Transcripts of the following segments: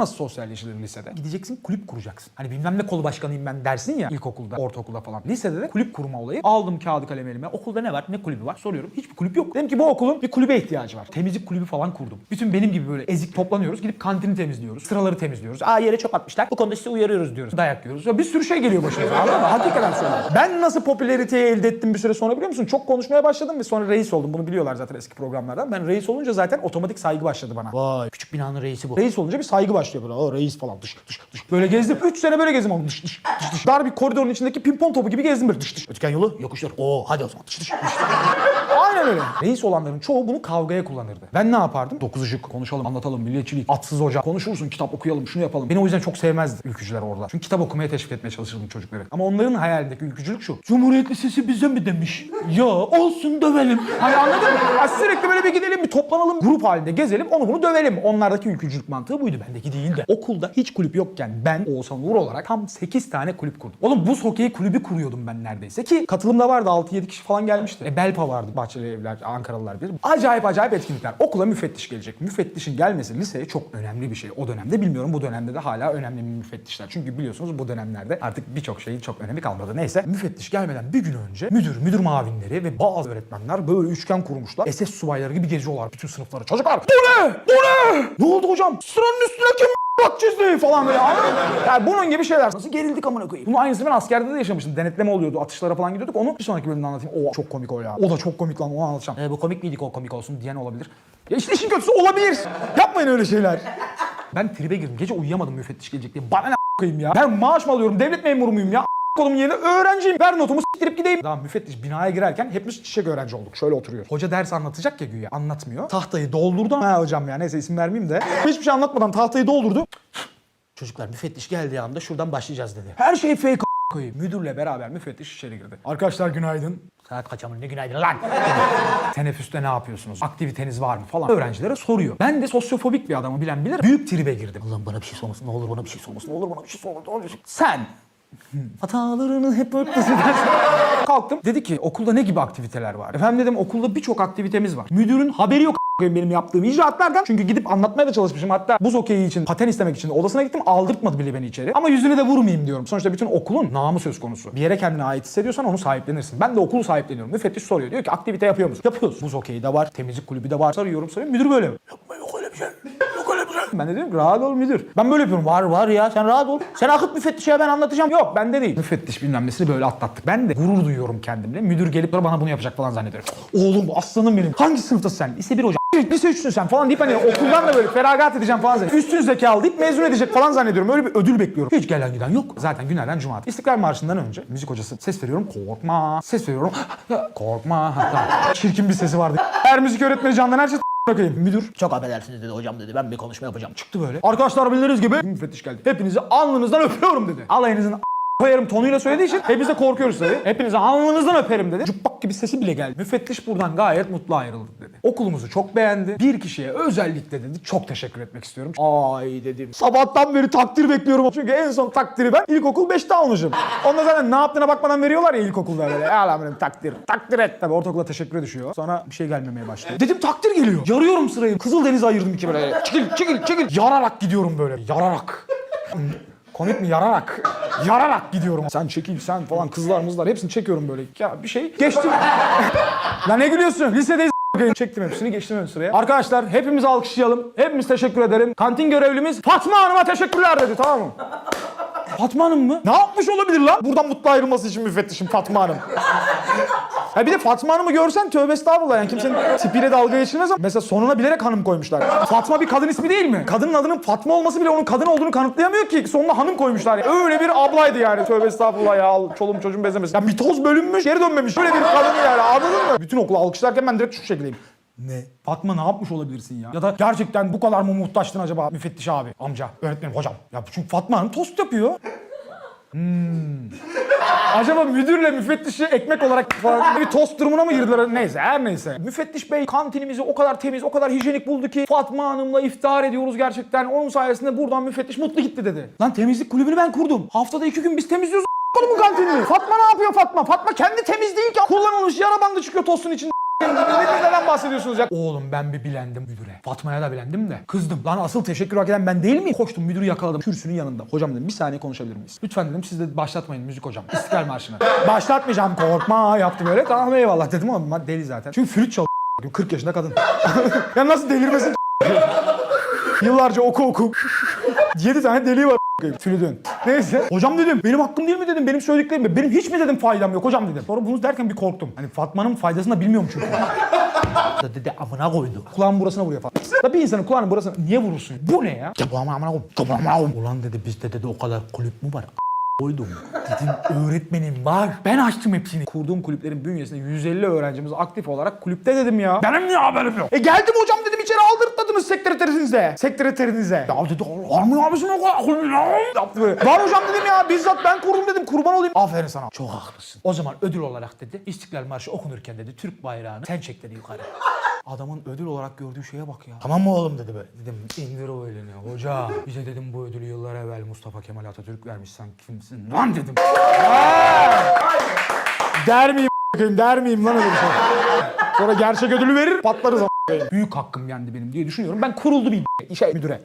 Nasıl sosyalleşilir lisede? Gideceksin kulüp kuracaksın. Hani bilmem ne kolu başkanıyım ben dersin ya ilkokulda, ortaokulda falan. Lisede de kulüp kurma olayı. Aldım kağıdı kalem elime. Okulda ne var? Ne kulübü var? Soruyorum. Hiçbir kulüp yok. Dedim ki bu okulun bir kulübe ihtiyacı var. Temizlik kulübü falan kurdum. Bütün benim gibi böyle ezik toplanıyoruz. Gidip kantini temizliyoruz. Sıraları temizliyoruz. Aa yere çöp atmışlar. Bu konuda sizi uyarıyoruz diyoruz. Dayak yiyoruz. Ya bir sürü şey geliyor başımıza. Anladın mı? Hakikaten söylüyorum. Ben nasıl popülariteyi elde ettim bir süre sonra biliyor musun? Çok konuşmaya başladım ve sonra reis oldum. Bunu biliyorlar zaten eski programlardan. Ben reis olunca zaten otomatik saygı başladı bana. Vay küçük binanın reisi bu. Reis olunca bir saygı başlıyor böyle. O reis falan dış dış dış. Böyle gezdim. 3 sene böyle gezdim onu dış dış dış dış. Dar bir koridorun içindeki pimpon topu gibi gezdim böyle dış dış. Ötken yolu yokuşlar. Oo hadi o zaman dış dış dış. Aynen öyle. Reis olanların çoğu bunu kavgaya kullanırdı. Ben ne yapardım? Dokuz ışık konuşalım, anlatalım, milliyetçilik, atsız hoca. Konuşursun, kitap okuyalım, şunu yapalım. Beni o yüzden çok sevmezdi ülkücüler orada. Çünkü kitap okumaya teşvik etmeye çalışırdım çocukları. Ama onların hayalindeki ülkücülük şu. Cumhuriyet Lisesi bize mi demiş? Ya olsun dövelim. Hani anladın mı? Sürekli böyle bir gidelim, bir toplanalım, grup halinde gezelim, onu bunu dövelim. Onlardaki ülkücülük mantığı buydu. Bendeki değil de. Okulda hiç kulüp yokken ben Oğuzhan Uğur olarak tam 8 tane kulüp kurdum. Oğlum buz hokeyi kulübü kuruyordum ben neredeyse ki katılımda vardı 6-7 kişi falan gelmişti. E, Belpa vardı Bahçeli Evler, Ankaralılar bilir. Acayip acayip etkinlikler. Okula müfettiş gelecek. Müfettişin gelmesi liseye çok önemli bir şey. O dönemde bilmiyorum bu dönemde de hala önemli müfettişler. Çünkü biliyorsunuz bu dönemlerde artık birçok şeyin çok önemi kalmadı. Neyse müfettiş gelmeden bir gün önce müdür, müdür mavinleri ve bazı öğretmenler böyle üçgen kurmuşlar. SS subayları gibi geziyorlar bütün sınıfları. Çocuklar bu ne? Bu ne? Ne oldu hocam? Sıranın üstüne kim bak çizdi falan böyle? Yani bunun gibi şeyler. Nasıl gerildik amına koyayım. Bunun aynısını ben askerde de yaşamıştım. Denetleme oluyordu. Atışlara falan gidiyorduk. Onu bir sonraki bölümde anlatayım. O çok komik o ya. O da çok komik lan onu anlatacağım. E, bu komik miydik o komik olsun diyen olabilir. Ya işte işin kötüsü olabilir. Yapmayın öyle şeyler. Ben tribe girdim. Gece uyuyamadım müfettiş gelecek diye. Bana ne koyayım ya? Ben maaş mı alıyorum? Devlet memuru muyum ya? Kolumun yerine öğrenciyim. Ver notumu s**tirip gideyim. Daha müfettiş binaya girerken hepimiz çiçek öğrenci olduk. Şöyle oturuyor. Hoca ders anlatacak ya güya. Anlatmıyor. Tahtayı doldurdu. Ha hocam ya neyse isim vermeyeyim de. Hiçbir şey anlatmadan tahtayı doldurdu. Çocuklar müfettiş geldiği anda şuradan başlayacağız dedi. Her şey fake koyayım. Müdürle beraber müfettiş içeri girdi. Arkadaşlar günaydın. Saat kaç ama ne günaydın lan? Teneffüste ne yapıyorsunuz? Aktiviteniz var mı falan. Öğrencilere soruyor. Ben de sosyofobik bir adamı bilen bilir. Büyük tribe girdim. Ulan bana bir şey sormasın. Ne olur bana bir şey sormasın. Ne olur bana bir şey sormasın. ne olur şey- Sen Hatalarını hep dersin. Kalktım. Dedi ki okulda ne gibi aktiviteler var? Efendim dedim okulda birçok aktivitemiz var. Müdürün haberi yok benim yaptığım icraatlardan. Çünkü gidip anlatmaya da çalışmışım. Hatta buz hokeyi için, paten istemek için odasına gittim. Aldırtmadı bile beni içeri. Ama yüzüne de vurmayayım diyorum. Sonuçta bütün okulun namı söz konusu. Bir yere kendine ait hissediyorsan onu sahiplenirsin. Ben de okulu sahipleniyorum. Müfettiş soruyor. Diyor ki aktivite yapıyor musun? Yapıyoruz. Buz hokeyi de var. Temizlik kulübü de var. Sarıyorum sarıyorum. Müdür böyle. Yapma bir şey. Yok öyle bir şey. Ben de diyorum ki rahat ol müdür. Ben böyle yapıyorum. Var var ya sen rahat ol. Sen akıt müfettişe ben anlatacağım. Yok bende değil. Müfettiş bilmem nesini böyle atlattık. Ben de gurur duyuyorum kendimle. Müdür gelip bana bunu yapacak falan zannediyorum. Oğlum aslanım benim. Hangi sınıftasın sen? Lise 1 hocam. Lise 3'sün sen falan deyip hani okuldan da böyle feragat edeceğim falan zannediyorum. Üstün zekalı deyip mezun edecek falan zannediyorum. Öyle bir ödül bekliyorum. Hiç gelen giden yok. Zaten günlerden cuma. İstiklal Marşı'ndan önce müzik hocası ses veriyorum. Korkma. Ses veriyorum. Korkma. Çirkin bir sesi vardı. Her müzik öğretmeni Candan Erçet bakayım. Müdür çok affedersiniz dedi hocam dedi. Ben bir konuşma yapacağım. Çıktı böyle. Arkadaşlar bildiğiniz gibi müfettiş geldi. Hepinizi alnınızdan öpüyorum dedi. Alayınızın koyarım tonuyla söylediği için hepimiz de korkuyoruz dedi. Hepinizi alnınızdan öperim dedi. Cuppak gibi sesi bile geldi. Müfettiş buradan gayet mutlu ayrıldı dedi. Okulumuzu çok beğendi. Bir kişiye özellikle dedi çok teşekkür etmek istiyorum. Ay dedim. Sabahtan beri takdir bekliyorum. Çünkü en son takdiri ben ilkokul 5'te almışım. Onda zaten ne yaptığına bakmadan veriyorlar ya ilkokulda böyle. Alam benim takdir. Takdir et. Tabii ortaokula teşekkür düşüyor. Sonra bir şey gelmemeye başlıyor. Dedim takdir geliyor. Yarıyorum sırayı. Kızıldeniz'e ayırdım iki böyle. Çekil çekil çekil. Yararak gidiyorum böyle. Yararak. Komik mi? Yararak. Yararak gidiyorum. Sen çekil sen falan kızlar mızlar hepsini çekiyorum böyle. Ya bir şey geçtim. Lan ne gülüyorsun? Lisedeyiz. Çektim hepsini geçtim ön sıraya. Arkadaşlar hepimiz alkışlayalım. Hepimiz teşekkür ederim. Kantin görevlimiz Fatma Hanım'a teşekkürler dedi tamam mı? Fatma Hanım mı? Ne yapmış olabilir lan? Buradan mutlu ayrılması için müfettişim Fatma Hanım. Ha bir de Fatma Hanım'ı görsen tövbe estağfurullah yani kimsenin tipiyle dalga geçilmez ama mesela sonuna bilerek hanım koymuşlar. Fatma bir kadın ismi değil mi? Kadının adının Fatma olması bile onun kadın olduğunu kanıtlayamıyor ki. Sonuna hanım koymuşlar. ya. Öyle bir ablaydı yani. Tövbe estağfurullah ya. Çoluğum çocuğum bezemesin. Ya mitoz bölünmüş geri dönmemiş. Böyle bir kadın yani anladın mı? Bütün okulu alkışlarken ben direkt şu şekildeyim. Ne? Fatma ne yapmış olabilirsin ya? Ya da gerçekten bu kadar mı muhtaçtın acaba müfettiş abi, amca, öğretmenim, hocam? Ya çünkü Fatma Hanım tost yapıyor. Acaba müdürle müfettişi ekmek olarak falan bir tost durumuna mı girdiler? Neyse her neyse. Müfettiş bey kantinimizi o kadar temiz, o kadar hijyenik buldu ki Fatma Hanım'la iftihar ediyoruz gerçekten. Onun sayesinde buradan müfettiş mutlu gitti dedi. Lan temizlik kulübünü ben kurdum. Haftada iki gün biz temizliyoruz bu kantinini. Fatma ne yapıyor Fatma? Fatma kendi temiz değil ki. Kullanılmış yara bandı çıkıyor tostun içinde. Ne lan bahsediyorsunuz ya? Oğlum ben bir bilendim müdüre. Fatma'ya da bilendim de. Kızdım. Lan asıl teşekkür hak eden ben değil miyim? Koştum müdürü yakaladım. Kürsünün yanında. Hocam dedim bir saniye konuşabilir miyiz? Lütfen dedim siz de başlatmayın müzik hocam. İstiklal Marşı'nı. Başlatmayacağım korkma yaptı böyle. Tamam eyvallah dedim ama deli zaten. Çünkü flüt çal 40 yaşında kadın. ya nasıl delirmesin Yıllarca oku oku. 7 tane deliği var flütün. Neyse. Hocam dedim benim hakkım değil mi dedim benim söylediklerim mi? Benim hiç mi dedim faydam yok hocam dedim. Sonra bunu derken bir korktum. Hani Fatma'nın faydasını da bilmiyorum çünkü. da dedi amına koydu. Kulağın burasına vuruyor falan. Da bir insanın kulağının burasına niye vurursun? Bu ne ya? Ya bu amına amına koy. Ya bu amına koy. Ulan dedi bizde dedi o kadar kulüp mü var? Koydum. Dedim öğretmenim var. Ben açtım hepsini. Kurduğum kulüplerin bünyesinde 150 öğrencimiz aktif olarak kulüpte dedim ya. Benim niye haberim yok? E geldim hocam dedim içeri aldırtmadınız sekreterinize. Sekreterinize. Ya dedi var mı abisinin o kadar kulübü ya? Yaptı böyle. Var hocam dedim ya bizzat ben kurdum dedim kurban olayım. Aferin sana. Çok haklısın. O zaman ödül olarak dedi İstiklal Marşı okunurken dedi Türk bayrağını sen çek dedi yukarı. Adamın ödül olarak gördüğü şeye bak ya. Tamam mı oğlum dedi böyle. Dedim indir o elini hoca. Bize dedim bu ödülü yıllar evvel Mustafa Kemal Atatürk vermiş sen kimsin lan dedim. Der miyim der miyim lan öyle bir şey? Sonra gerçek ödülü verir patlarız. Büyük hakkım yendi benim diye düşünüyorum. Ben kuruldu bir şey müdüre.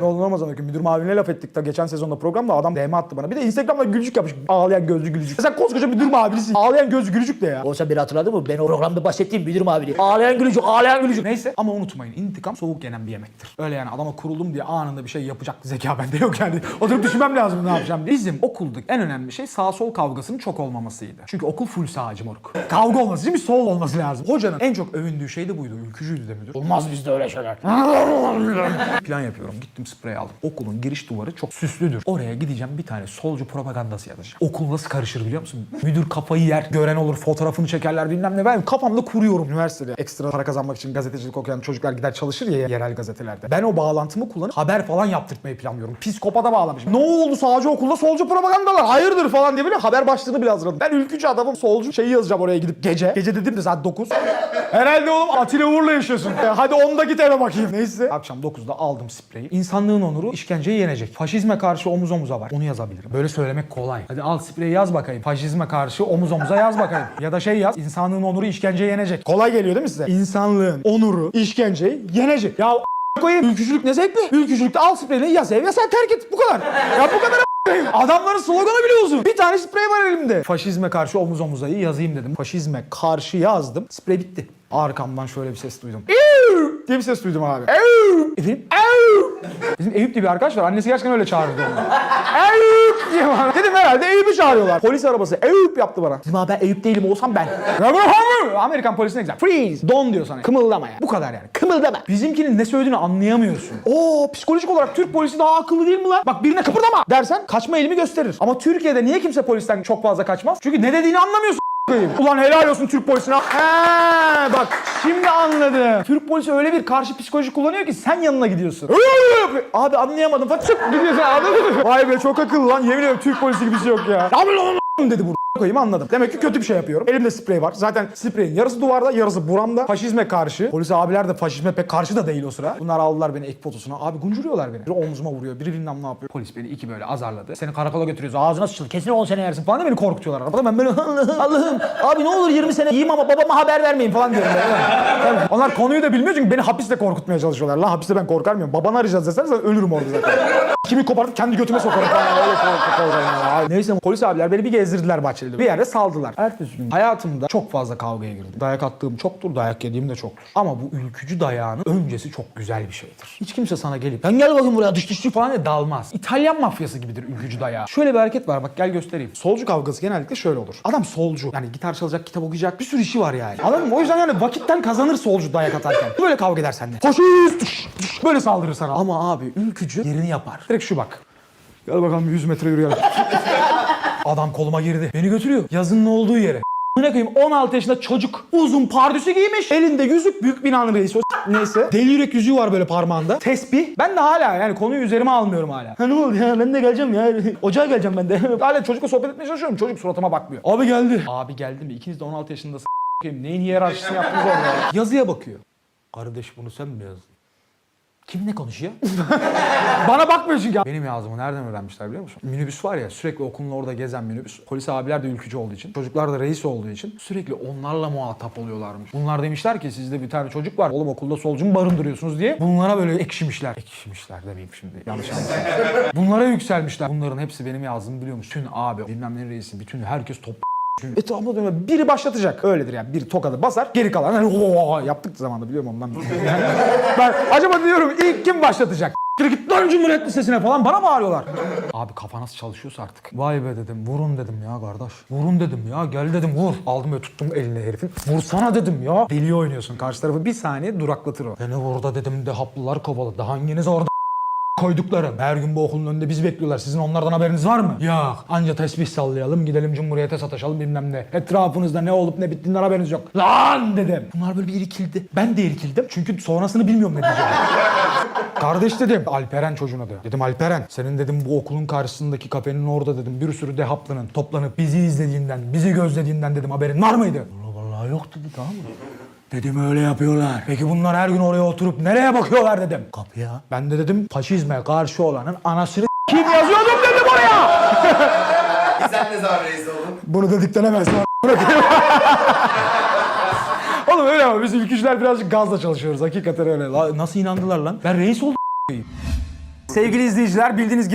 Ne olur olmaz ama müdür mavine laf ettik da geçen sezonda programda adam DM attı bana. Bir de Instagram'da gülücük yapmış. Ağlayan gözlü gülücük. Sen koskoca müdür mavilisin. Ağlayan gözlü gülücük de ya. Oysa beni hatırladı mı? Ben o programda bahsettiğim müdürüm abi. Ağlayan gülücük, ağlayan gülücük. Neyse ama unutmayın intikam soğuk yenen bir yemektir. Öyle yani adama kuruldum diye anında bir şey yapacak zeka bende yok yani. Oturup düşünmem lazım ne yapacağım diye. Bizim okuldaki en önemli şey sağ sol kavgasının çok olmamasıydı. Çünkü okul full sağcı moruk. Kavga olması için bir sol olması lazım. Hocanın en çok övündüğü şey de buydu. Ülkücüydü de müdür. Olmaz bizde öyle şeyler. Plan yapıyorum. Gittim sprey aldım. Okulun giriş duvarı çok süslüdür. Oraya gideceğim bir tane solcu propagandası yazacağım. Okul nasıl karışır biliyor musun? Müdür kafayı yer. Gören olur fotoğrafını çekerler bilmem ne. Ben kafamda kuruyorum. Üniversitede ekstra para kazanmak için gazetecilik okuyan çocuklar gider çalışır ya yerel gazetelerde. Ben o bağlantımı kullanıp haber falan yaptırtmayı planlıyorum. Psikopata bağlamışım. Ne oldu sağcı okulda solcu propagandalar? Hayırdır falan diye böyle haber başlığını bile hazırladım. Ben ülkücü adamım solcu şeyi yazacağım oraya gidip gece. Gece dedim de saat 9. Herhalde oğlum Atilla Uğur'la yaşıyorsun. E, hadi 10'da git eve bakayım. Neyse. Akşam 9'da aldım spreyi. İnsanlığın onuru işkenceyi yenecek. Faşizme karşı omuz omuza var. Onu yazabilirim. Böyle söylemek kolay. Hadi al spreyi yaz bakayım. Faşizme karşı omuz omuza yaz bakayım. Ya da şey yaz. İnsanlığın onuru işkenceyi yenecek. Kolay geliyor değil mi size? İnsanlığın onuru işkenceyi yenecek. Ya koyayım. Ülkücülük ne zevkli? Ülkücülükte al spreyini yaz ev ya sen terk et. Bu kadar. Ya bu kadar. Adamların sloganı biliyorsun. Bir tane sprey var elimde. Faşizme karşı omuz omuzayı yazayım dedim. Faşizme karşı yazdım. Sprey bitti. Arkamdan şöyle bir ses duydum. "Euu!" diye bir ses duydum abi. Euu! Efendim? Euu! Bizim Eyüp diye bir arkadaş var. Annesi gerçekten öyle çağırdı onu. Eyüp diye bana. Dedim herhalde Eyüp'ü çağırıyorlar. Polis arabası Eyüp yaptı bana. Dedim abi ben Eyüp değilim olsam ben. Amerikan polisine güzel. Freeze. Don diyor sana. Kımıldama ya. Bu kadar yani. Kımıldama. Bizimkinin ne söylediğini anlayamıyorsun. Oo psikolojik olarak Türk polisi daha akıllı değil mi lan? Bak birine kıpırdama dersen kaçma eğilimi gösterir. Ama Türkiye'de niye kimse polisten çok fazla kaçmaz? Çünkü ne dediğini anlamıyorsun. Koyayım. Ulan helal olsun Türk polisine. He bak şimdi anladım. Türk polisi öyle bir karşı psikoloji kullanıyor ki sen yanına gidiyorsun. Abi anlayamadım falan çık gidiyorsun anladın mı? Vay be çok akıllı lan yemin ediyorum Türk polisi gibi bir şey yok ya. Ne yapıyorsun dedi burada koyayım anladım. Demek ki kötü bir şey yapıyorum. Elimde sprey var. Zaten spreyin yarısı duvarda, yarısı buramda. Faşizme karşı. Polis abiler de faşizme pek karşı da değil o sıra. Bunlar aldılar beni ek fotosuna. Abi guncuruyorlar beni. Biri omzuma vuruyor, biri bilmem ne yapıyor. Polis beni iki böyle azarladı. Seni karakola götürüyoruz. Ağzına sıçıldı. Kesin 10 sene yersin falan diye beni korkutuyorlar. Arabada ben böyle Allah'ım, Allah'ım. Abi ne olur 20 sene yiyeyim ama babama haber vermeyin falan diyorum. Ben. Onlar konuyu da bilmiyor çünkü beni hapiste korkutmaya çalışıyorlar. Lan hapiste ben korkar mıyım? Babanı arayacağız deseniz ölürüm orada zaten. Kimi kopartıp kendi götüme sokarım falan. Öyle kork- korkarım yani. Ay, Neyse polis abiler beni bir gezdirdiler Bahçeli'de. Bir yerde saldılar. Ertesi gün hayatımda çok fazla kavgaya girdim. Dayak attığım çoktur, dayak yediğim de çoktur. Ama bu ülkücü dayağının öncesi çok güzel bir şeydir. Hiç kimse sana gelip ben gel bakayım buraya dış dış falan diye dalmaz. İtalyan mafyası gibidir ülkücü dayağı. Şöyle bir hareket var bak gel göstereyim. Solcu kavgası genellikle şöyle olur. Adam solcu. Yani gitar çalacak, kitap okuyacak bir sürü işi var yani. Anladın mı? O yüzden yani vakitten kazanır solcu dayak atarken. Böyle kavga eder seninle. Dış, Böyle saldırır sana. Ama abi ülkücü yerini yapar. Direkt şu bak. Gel bakalım bir 100 metre yürüyelim. Adam koluma girdi. Beni götürüyor. Yazının olduğu yere. Ne koyayım 16 yaşında çocuk uzun pardüsü giymiş. Elinde yüzük büyük binanın reisi o neyse. Deli yürek yüzüğü var böyle parmağında. Tesbih. Ben de hala yani konuyu üzerime almıyorum hala. Ha ne oldu ya ben de geleceğim ya. Ocağa geleceğim ben de. hala çocukla sohbet etmeye çalışıyorum. Çocuk suratıma bakmıyor. Abi geldi. Abi geldi mi? İkiniz de 16 yaşında s- Neyin hiyerarşisini yaptınız orada ya? Yazıya bakıyor. Kardeş bunu sen mi yazdın? Kim ne konuşuyor? Bana bakmıyor çünkü. Benim yazdığımı nereden öğrenmişler biliyor musun? Minibüs var ya sürekli okulun orada gezen minibüs. Polis abiler de ülkücü olduğu için. Çocuklar da reis olduğu için sürekli onlarla muhatap oluyorlarmış. Bunlar demişler ki sizde bir tane çocuk var. Oğlum okulda solcu mu barındırıyorsunuz diye. Bunlara böyle ekşimişler. Ekşimişler demeyeyim şimdi. Yanlış anlaşılma. Bunlara yükselmişler. Bunların hepsi benim yazdığımı biliyor musun? Bütün abi bilmem ne reisi bütün herkes top çünkü etrafında dönüyor. Biri başlatacak. Öyledir yani. Biri tokadı basar. Geri kalan hani "Oo!" yaptık zamanında biliyorum ondan. ben acaba diyorum ilk kim başlatacak? Git lan Cumhuriyet Lisesi'ne falan bana bağırıyorlar. Abi kafa nasıl çalışıyorsa artık. Vay be dedim vurun dedim ya kardeş. Vurun dedim ya gel dedim vur. Aldım ve tuttum eline herifin. Vursana dedim ya. Deli oynuyorsun karşı tarafı bir saniye duraklatır o. Beni burada dedim de haplılar kovaladı. Hanginiz orada koyduklarım. Her gün bu okulun önünde bizi bekliyorlar. Sizin onlardan haberiniz var mı? Yok. Anca tesbih sallayalım, gidelim Cumhuriyete sataşalım bilmem ne. Etrafınızda ne olup ne bittiğinden haberiniz yok. Lan dedim. Bunlar böyle bir irkildi. Ben de irkildim. Çünkü sonrasını bilmiyorum ne diyeceğim. Kardeş dedim. Alperen çocuğun adı. Dedim Alperen. Senin dedim bu okulun karşısındaki kafenin orada dedim. Bir sürü dehaplının toplanıp bizi izlediğinden, bizi gözlediğinden dedim haberin var mıydı? Vallahi yok dedi tamam mı? Dedim öyle yapıyorlar. Peki bunlar her gün oraya oturup nereye bakıyorlar dedim. Kapıya. Ben de dedim faşizme karşı olanın anasını kim yazıyordum dedim oraya. Sen ne zaman reis oldun? Bunu dedik denemez. Oğlum öyle ama biz ülkücüler birazcık gazla çalışıyoruz. Hakikaten öyle. La, nasıl inandılar lan? Ben reis oldum. Sevgili izleyiciler bildiğiniz gibi